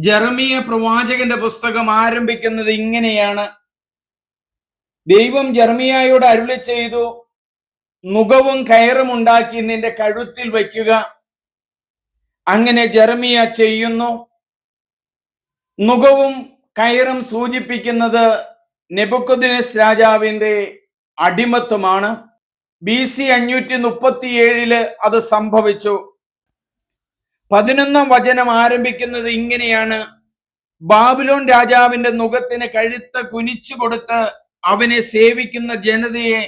ജെറമിയ പ്രവാചകന്റെ പുസ്തകം ആരംഭിക്കുന്നത് ഇങ്ങനെയാണ്. ദൈവം ജെർമിയായോട് അരുളി ചെയ്തു മുഖവും കയറും ഉണ്ടാക്കി നിന്റെ കഴുത്തിൽ വയ്ക്കുക. അങ്ങനെ ജെറമിയ ചെയ്യുന്നു. മുഖവും കയറും സൂചിപ്പിക്കുന്നത് നെബുക്കുദിനസ് രാജാവിന്റെ അടിമത്വമാണ്. ബി സി അഞ്ഞൂറ്റി മുപ്പത്തിയേഴിൽ അത് സംഭവിച്ചു. പതിനൊന്നാം വചനം ആരംഭിക്കുന്നത് ഇങ്ങനെയാണ്. ബാബിലോൺ രാജാവിന്റെ മുഖത്തിന് കഴുത്ത് കുനിച്ചു കൊടുത്ത് അവനെ സേവിക്കുന്ന ജനതയെ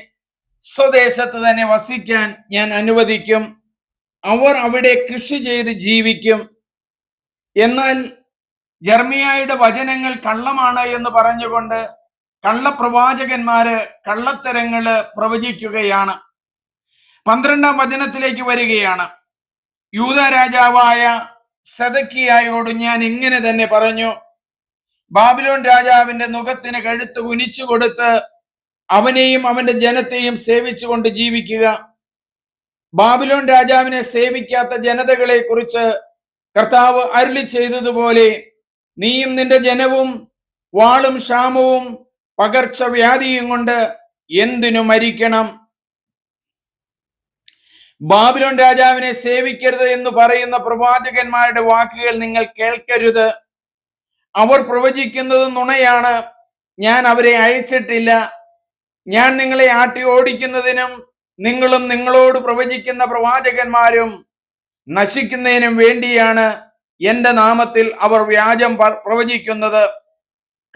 സ്വദേശത്ത് തന്നെ വസിക്കാൻ ഞാൻ അനുവദിക്കും. അവർ അവിടെ കൃഷി ചെയ്ത് ജീവിക്കും. എന്നാൽ ജർമിയായുടെ വചനങ്ങൾ കള്ളമാണ് എന്ന് പറഞ്ഞുകൊണ്ട് കള്ളപ്രവാചകന്മാര് കള്ളത്തരങ്ങൾ പ്രവചിക്കുകയാണ്. പന്ത്രണ്ടാം വചനത്തിലേക്ക് വരികയാണ്. യൂത രാജാവായ സദക്കിയായോട് ഞാൻ ഇങ്ങനെ തന്നെ പറഞ്ഞു. ബാബിലോൺ രാജാവിന്റെ മുഖത്തിന് കഴുത്ത് കുനിച്ചു കൊടുത്ത് അവനെയും അവന്റെ ജനത്തെയും സേവിച്ചുകൊണ്ട് ജീവിക്കുക. ബാബിലോൺ രാജാവിനെ സേവിക്കാത്ത ജനതകളെ കുറിച്ച് കർത്താവ് അരുളി ചെയ്തതുപോലെ നീയും നിന്റെ ജനവും വാളും ക്ഷാമവും പകർച്ചവ്യാധിയും കൊണ്ട് എന്തിനു മരിക്കണം? ബാബിലോൺ രാജാവിനെ സേവിക്കരുത് എന്ന് പറയുന്ന പ്രവാചകന്മാരുടെ വാക്കുകൾ നിങ്ങൾ കേൾക്കരുത്. അവർ പ്രവചിക്കുന്നത് നുണയാണ്. ഞാൻ അവരെ അയച്ചിട്ടില്ല. ഞാൻ നിങ്ങളെ ആട്ടി ഓടിക്കുന്നതിനും നിങ്ങളും നിങ്ങളോട് പ്രവചിക്കുന്ന പ്രവാചകന്മാരും നശിക്കുന്നതിനും വേണ്ടിയാണ് എന്റെ നാമത്തിൽ അവർ വ്യാജം പ്രവചിക്കുന്നത്.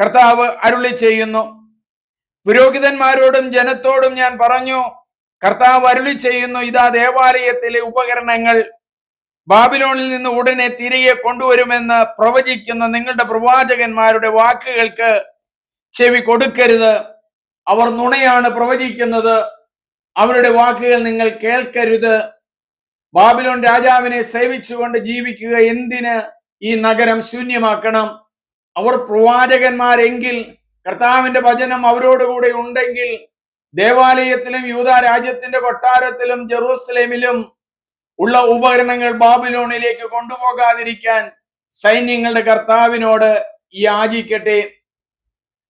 കർത്താവ് അരുളി ചെയ്യുന്നു പുരോഹിതന്മാരോടും ജനത്തോടും ഞാൻ പറഞ്ഞു കർത്താവ് അരുളി ചെയ്യുന്നു ഇതാ ദേവാലയത്തിലെ ഉപകരണങ്ങൾ ബാബിലോണിൽ നിന്ന് ഉടനെ തിരികെ കൊണ്ടുവരുമെന്ന് പ്രവചിക്കുന്ന നിങ്ങളുടെ പ്രവാചകന്മാരുടെ വാക്കുകൾക്ക് ചെവി കൊടുക്കരുത്. അവർ നുണയാണ് പ്രവചിക്കുന്നത്. അവരുടെ വാക്കുകൾ നിങ്ങൾ കേൾക്കരുത്. ബാബിലോൺ രാജാവിനെ സേവിച്ചുകൊണ്ട് ജീവിക്കുക എന്തിന്? ഈ നഗരം ശൂന്യമാക്കണം. അവർ പ്രവാചകന്മാരെങ്കിൽ കർത്താവിന്റെ വചനം അവരോടുകൂടെ ഉണ്ടെങ്കിൽ ദേവാലയത്തിലും യൂത രാജ്യത്തിന്റെ കൊട്ടാരത്തിലും ജെറൂസലേമിലും ഉള്ള ഉപകരണങ്ങൾ ബാബിലോണിലേക്ക് കൊണ്ടുപോകാതിരിക്കാൻ സൈന്യങ്ങളുടെ കർത്താവിനോട് യാചിക്കട്ടെ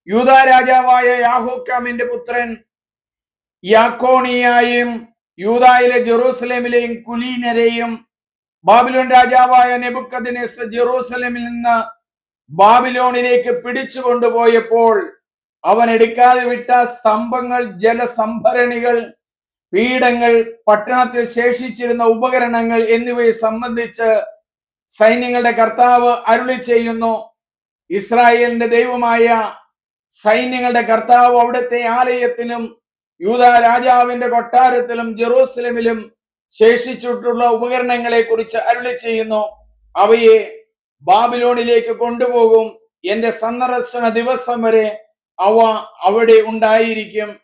യൂത രാജാവായ യാഹൂക്കാമിന്റെ പുത്രൻ യാക്കോണിയായും യൂതായിലെ ജെറൂസലേമിലെയും കുലീനരെയും ബാബിലോൺ രാജാവായ നെബുക്കദിനെസ് ജെറൂസലേമിൽ നിന്ന് ബാബിലോണിലേക്ക് പിടിച്ചു കൊണ്ടുപോയപ്പോൾ അവൻ എടുക്കാതെ വിട്ട സ്തംഭങ്ങൾ ജലസംഭരണികൾ പീഠങ്ങൾ പട്ടണത്തിൽ ശേഷിച്ചിരുന്ന ഉപകരണങ്ങൾ എന്നിവയെ സംബന്ധിച്ച് സൈന്യങ്ങളുടെ കർത്താവ് അരുളി ചെയ്യുന്നു. ഇസ്രായേലിന്റെ ദൈവമായ സൈന്യങ്ങളുടെ കർത്താവ് അവിടുത്തെ ആലയത്തിലും യൂത രാജാവിന്റെ കൊട്ടാരത്തിലും ജെറൂസലമിലും ശേഷിച്ചിട്ടുള്ള ഉപകരണങ്ങളെ കുറിച്ച് അരുളി ചെയ്യുന്നു. അവയെ ബാബിലോണിലേക്ക് കൊണ്ടുപോകും. എന്റെ സന്ദർശന ദിവസം വരെ അവ അവിടെ ഉണ്ടായിരിക്കും.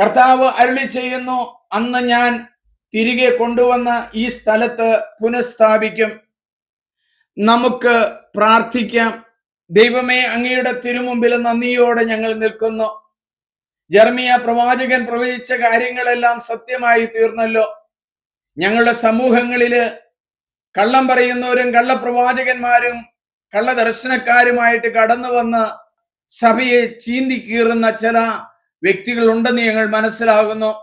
കർത്താവ് അരുളി ചെയ്യുന്നു അന്ന് ഞാൻ തിരികെ കൊണ്ടുവന്ന ഈ സ്ഥലത്ത് പുനഃസ്ഥാപിക്കും. നമുക്ക് പ്രാർത്ഥിക്കാം. ദൈവമേ അങ്ങയുടെ തിരുമുമ്പിൽ നന്ദിയോടെ ഞങ്ങൾ നിൽക്കുന്നു. ജർമിയ പ്രവാചകൻ പ്രവചിച്ച കാര്യങ്ങളെല്ലാം സത്യമായി തീർന്നല്ലോ. ഞങ്ങളുടെ സമൂഹങ്ങളിൽ കള്ളം പറയുന്നവരും കള്ളപ്രവാചകന്മാരും കള്ളദർശനക്കാരുമായിട്ട് കടന്നു വന്ന് സഭയെ ചീന്തി കീറുന്ന ചില വ്യക്തികൾ ഉണ്ടെന്ന് ഞങ്ങൾ മനസ്സിലാകുന്നു.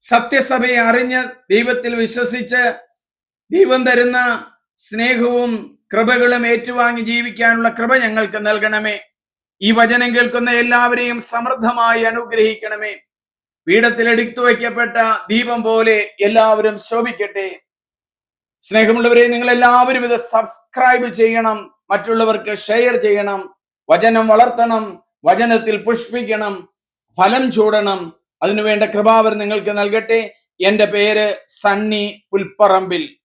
സത്യസഭയെ അറിഞ്ഞ് ദൈവത്തിൽ വിശ്വസിച്ച് ദൈവം തരുന്ന സ്നേഹവും കൃപകളും ഏറ്റുവാങ്ങി ജീവിക്കാനുള്ള കൃപ ഞങ്ങൾക്ക് നൽകണമേ. ഈ വചനം കേൾക്കുന്ന എല്ലാവരെയും സമൃദ്ധമായി അനുഗ്രഹിക്കണമേ. പീഠത്തിൽ എടുത്തു വയ്ക്കപ്പെട്ട ദീപം പോലെ എല്ലാവരും ശോഭിക്കട്ടെ. സ്നേഹമുള്ളവരെ നിങ്ങൾ എല്ലാവരും ഇത് സബ്സ്ക്രൈബ് ചെയ്യണം. മറ്റുള്ളവർക്ക് ഷെയർ ചെയ്യണം. വചനം വളർത്തണം വചനത്തിൽ പുഷ്പിക്കണം ഫലം ചൂടണം. അതിനുവേണ്ട കൃപാവർ നിങ്ങൾക്ക് നൽകട്ടെ. എന്റെ പേര് സണ്ണി പുൽപ്പറമ്പിൽ.